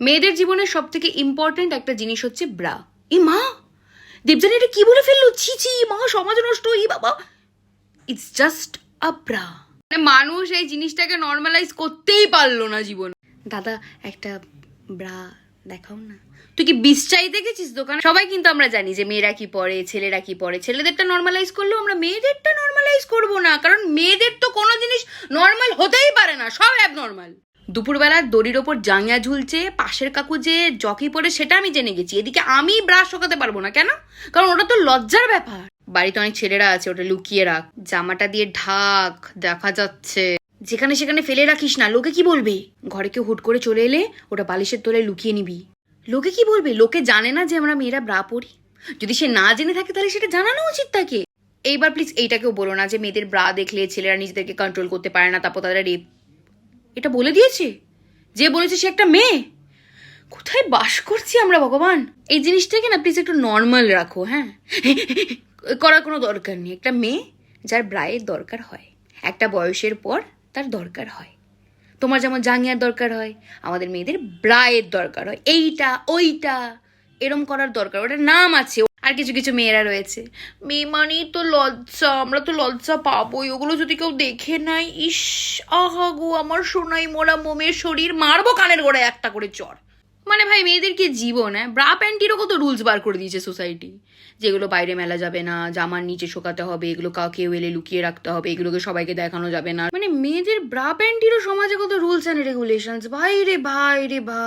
মেয়েদের জীবনের সব থেকে ইম্পর্টেন্ট একটা জিনিস হচ্ছে ব্রা ই মা! দেবজানি এটা কি বলে ফেলল? ছি ছি, মা, সমাজ নষ্ট, ই বাবা! ইটস জাস্ট আ ব্রা মানে মানুষ এই জিনিসটাকে নর্মালাইজ করতেই পারল না জীবন। দাদা, একটা ব্রা দেখাও না। তুই কি বিষ চাইতে গেছিস দোকানে? সবাই কিন্তু আমরা জানি যে মেয়েরা কি পরে, ছেলেরা কি পরে। ছেলেদেরটা নর্মালাইজ করলেও আমরা মেয়েদেরটা নর্মালাইজ করব না। কারণ মেয়েদের তো কোনো জিনিস নর্মাল হতেই পারে না, সব অ্যাবনর্মাল দুপুরবেলা দড়ির ওপর জাঙ্গিয়া ঝুলছে, পাশের কাকু যে জকি পরে সেটা আমি জেনে গেছি। এদিকে আমি ব্রাশ শোকাতে পারব না, কেন? কারণ ওটা তো লজ্জার ব্যাপার। বাড়িতে অনেক ছেলেরা আছে, ওটা লুকিয়ে রাখ। জামাটা দিয়ে ঢাক, দেখা যাচ্ছে। যেখানে সেখানে ফেলে রাখিস না, লোকে কি বলবে? ঘরে কেউ হুট করে চলে এলে ওটা বালিশের তলায় লুকিয়ে নিবি। লোকে কি বলবে? লোকে জানে না যে আমরা মেয়েরা ব্রা পরি। যদি সে না জেনে থাকে তাহলে সেটা জানানো উচিত তাকে। এইবার প্লিজ এইটাকেও বলো না যে মেয়েদের ব্রা দেখলে ছেলেরা নিজেদেরকে কন্ট্রোল করতে পারে না, তারপর তাদের রেপ এটা বলে দিয়েছে? যে বলেছে সে একটা মেয়ে? কোথায় বাস করছি আমরা, ভগবান? এই জিনিসটাকে না প্লিজ একটু নর্মাল রাখো হ্যাঁ? করার কোনো দরকার নেই। একটা মেয়ে যার ব্রায়ের দরকার হয়, একটা বয়সের পর তার দরকার হয়। তোমার যেমন জাঙ্গিয়ার দরকার হয়, আমাদের মেয়েদের ব্রায়ের দরকার হয়। এইটা, ওইটা, এরম করার দরকার ওটার নাম আছে আর কিছু কিছু মেয়েরা রয়েছে। মেয়ে মানেই তো লজ্জা, আমরা তো লজ্জা পাবোই। ওগুলো যদি কেউ দেখে নাই ইস, আহা গো, আমার সোনাই মোরা মোমের শরীর, মারবো কানের গোড়ায় একটা করে চর। মানে ভাই, মেয়েদের কি জীবন হ্যাঁ? ব্রা প্যান্টিরও কত রুলস বার করে দিয়েছে সোসাইটি। যেগুলো বাইরে মেলা যাবে না, জামার নিচে শোকাতে হবে, এগুলো কাউকে এলে লুকিয়ে রাখতে হবে, এগুলোকে সবাইকে দেখানো যাবে না। মানে মেয়েদের ব্রা প্যান্টিরও সমাজে কত রুলস অ্যান্ড রেগুলেশনস। ভাই রে ভাই রে ভাই।